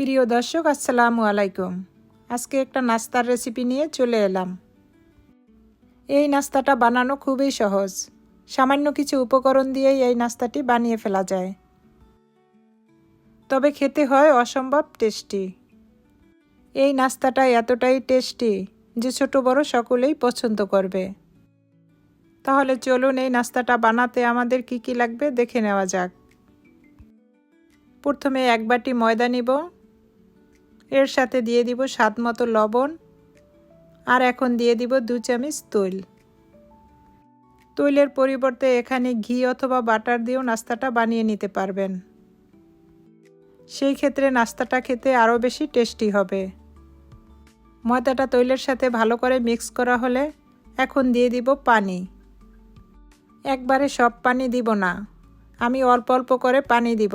প্রিয় দর্শক, আসসালামু আলাইকুম। আজকে একটা নাস্তার রেসিপি নিয়ে চলে এলাম। এই নাস্তাটা বানানো খুবই সহজ। সামান্য কিছু উপকরণ দিয়েই এই নাস্তাটি বানিয়ে ফেলা যায়। তবে খেতে হয় অসম্ভব টেস্টি এই নাস্তাটা এতটাই টেস্টি যে ছোট বড় সকলেই পছন্দ করবে। তাহলে চলুন এই নাস্তাটা বানাতে আমাদের কি কি লাগবে দেখে নেওয়া যাক। প্রথমে এক বাটি ময়দা নিব। এর সাথে দিয়ে দিব স্বাদ মতো লবণ। আর এখন দিয়ে দিব দু চামচ তৈল। তৈলের পরিবর্তে এখানে ঘি অথবা বাটার দিয়েও নাস্তাটা বানিয়ে নিতে পারবেন। সেই ক্ষেত্রে নাস্তাটা খেতে আরও বেশি টেস্টি হবে। ময়দাটা তৈলের সাথে ভালো করে মিক্স করা হলে এখন দিয়ে দিব পানি। একবারে সব পানি দিব না। আমি অল্প অল্প করে পানি দিব।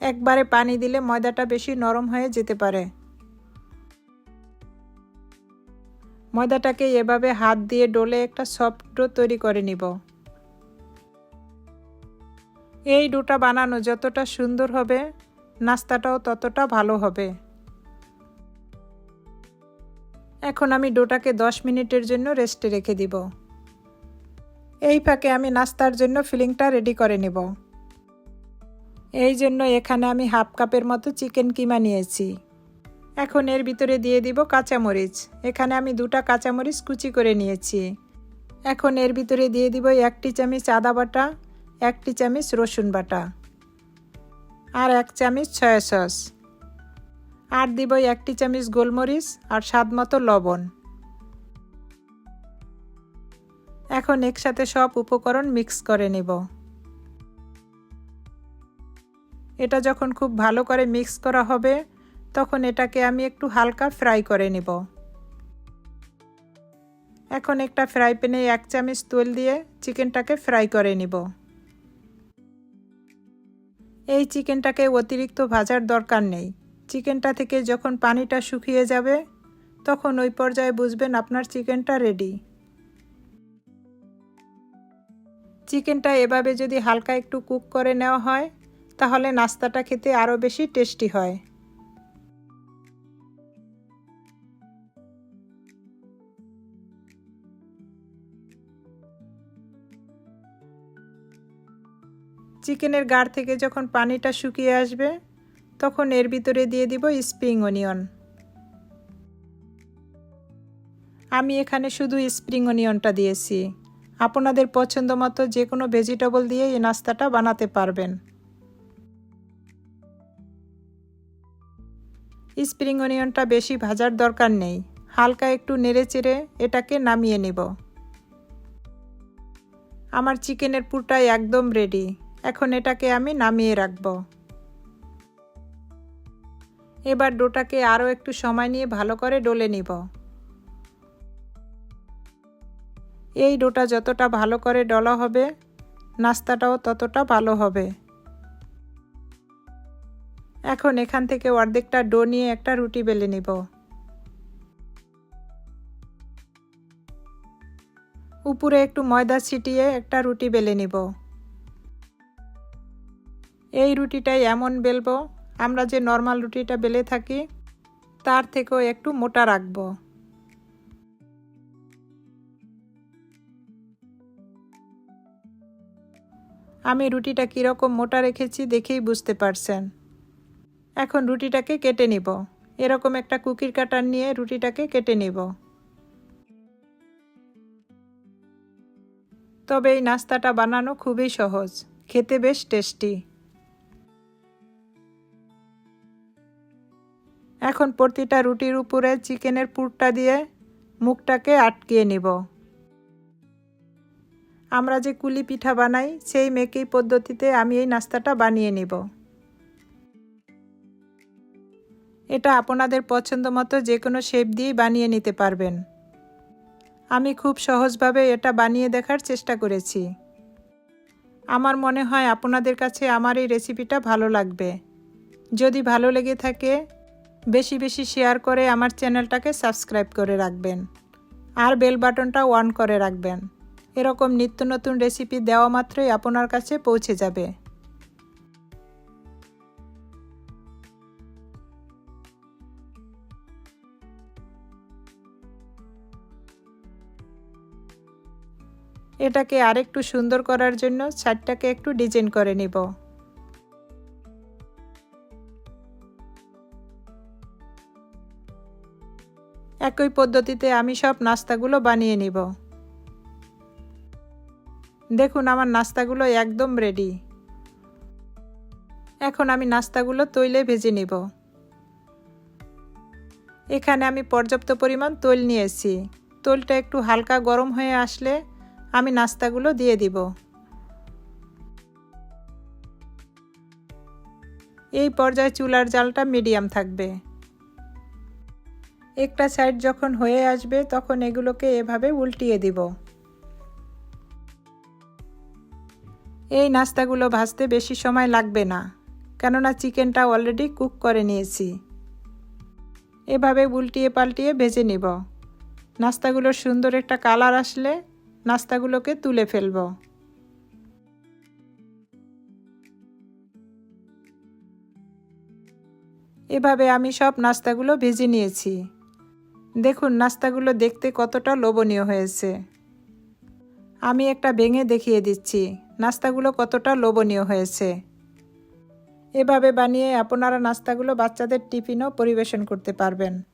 একবারে পানি দিলে ময়দাটা বেশি নরম হয়ে যেতে পারে। ময়দাটাকে এভাবে হাত দিয়ে ডলে একটা সফট ডো তৈরি করে নিব। এই ডোটা বানানো যতটা সুন্দর হবে, নাস্তাটাও ততটা ভালো হবে। এখন আমি ডোটাকে দশ মিনিটের জন্য রেস্টে রেখে দিব। এই ফাঁকে আমি নাস্তার জন্য ফিলিংটা রেডি করে নেব। এই জন্য এখানে আমি হাফ কাপের মতো চিকেন কিমা নিয়েছি। এখন এর ভিতরে দিয়ে দিব কাঁচামরিচ। এখানে আমি দুটা কাঁচামরিচ কুচি করে নিয়েছি। এখন এর ভিতরে দিয়ে দিব একটি চামচ আদা বাটা একটি চামচ রসুন বাটা আর এক চামচ সয়া সস। আর দিব একটি চামচ গোলমরিচ আর স্বাদ মতো লবণ। এখন একসাথে সব উপকরণ মিক্স করে নেব। এটা যখন খুব ভালো করে মিক্স করা হবে তখন এটাকে আমি একটু হালকা ফ্রাই করে নেব। এখন একটা ফ্রাই প্যানে এক চামচ তেল দিয়ে চিকেনটাকে ফ্রাই করে নিব। এই চিকেনটাকে অতিরিক্ত ভাজার দরকার নেই। চিকেনটা থেকে যখন পানিটা শুকিয়ে যাবে, তখন ওই পর্যায়ে বুঝবেন আপনার চিকেনটা রেডি। চিকেনটা এভাবে যদি হালকা একটু কুক করে নেওয়া হয়, তাহলে নাস্তাটা খেতে আরও বেশি টেস্টি হয়। চিকেনের গাড় থেকে যখন পানিটা শুকিয়ে আসবে, তখন এর ভিতরে দিয়ে দিব স্প্রিং অনিয়ন। আমি এখানে শুধু স্প্রিং অনিয়নটা দিয়েছি। আপনাদের পছন্দ মতো যে কোনো ভেজিটেবল দিয়ে এই নাস্তাটা বানাতে পারবেন। স্প্রিং অনিয়নটা বেশি ভাজার দরকার নেই। হালকা একটু নেড়ে চেড়ে এটাকে নামিয়ে নেব। আমার চিকেনের পুরটাই একদম রেডি এখন এটাকে আমি নামিয়ে রাখব। এবার ডোটাকে আরও একটু সময় নিয়ে ভালো করে ডলে নিব। এই ডোটা যতটা ভালো করে ডলা হবে, নাস্তাটাও ততটা ভালো হবে। এখন এখান থেকে অর্ধেকটা ডো নিয়ে একটা রুটি বেলে নিব। উপরে একটু ময়দা ছিটিয়ে একটা রুটি বেলে নিব। এই রুটিটাই এমন বেলবো, আমরা যে নর্মাল রুটিটা বেলে থাকি, তার থেকেও একটু মোটা রাখব। আমি রুটিটা কীরকম মোটা রেখেছি দেখেই বুঝতে পারছেন। এখন রুটিটাকে কেটে নিব। এরকম একটা কুকির কাটার নিয়ে রুটিটাকে কেটে নিব। তবে এই নাস্তাটা বানানো খুবই সহজ, খেতে বেশ টেস্টি। এখন প্রতিটা রুটির উপরে চিকেনের পুরটা দিয়ে মুখটাকে আটকিয়ে নিব। আমরা যে কুলি পিঠা বানাই, সেই মেকেই পদ্ধতিতে আমি এই নাস্তাটা বানিয়ে নিব। এটা আপনাদের পছন্দ মতো যে কোনো শেপ দিয়েই বানিয়ে নিতে পারবেন। আমি খুব সহজভাবে এটা বানিয়ে দেখার চেষ্টা করেছি। আমার মনে হয় আপনাদের কাছে আমার এই রেসিপিটা ভালো লাগবে। যদি ভালো লেগে থাকে বেশি বেশি শেয়ার করে আমার চ্যানেলটাকে সাবস্ক্রাইব করে রাখবেন। আর বেল বাটনটা অন করে রাখবেন। এরকম নিত্য নতুন রেসিপি দেওয়া মাত্রই আপনার কাছে পৌঁছে যাবে। এটাকে আরেকটু সুন্দর করার জন্য ছাদটাকে একটু ডিজাইন করে নিব। একই পদ্ধতিতে আমি সব নাস্তাগুলো বানিয়ে নিব। দেখুন, আমার নাস্তাগুলো একদম রেডি এখন আমি নাস্তাগুলো তৈলে ভেজে নিব। এখানে আমি পর্যাপ্ত পরিমাণ তৈল নিয়েছি। তৈলটা একটু হালকা গরম হয়ে আসলে আমি নাস্তাগুলো দিয়ে দিব। এই পর্যায়ে চুলার জালটা মিডিয়াম থাকবে। একটা সাইড যখন হয়ে আসবে, তখন এগুলোকে এভাবে উল্টিয়ে দিব। এই নাস্তাগুলো ভাজতে বেশি সময় লাগবে না, কেননা চিকেনটা অলরেডি কুক করে নিয়েছি। এভাবে উল্টিয়ে পাল্টিয়ে ভেজে নিব। নাস্তাগুলোর সুন্দর একটা কালার আসলে নাস্তাগুলোকে তুলে ফেলব। এভাবে আমি সব নাস্তাগুলো ভেজে নিয়েছি। দেখুন, নাস্তাগুলো দেখতে কতটা লোভনীয় হয়েছে। আমি একটা ভেঙে দেখিয়ে দিচ্ছি, নাস্তাগুলো কতটা লোভনীয় হয়েছে। এভাবে বানিয়ে আপনারা নাস্তাগুলো বাচ্চাদের টিফিনও পরিবেশন করতে পারবেন।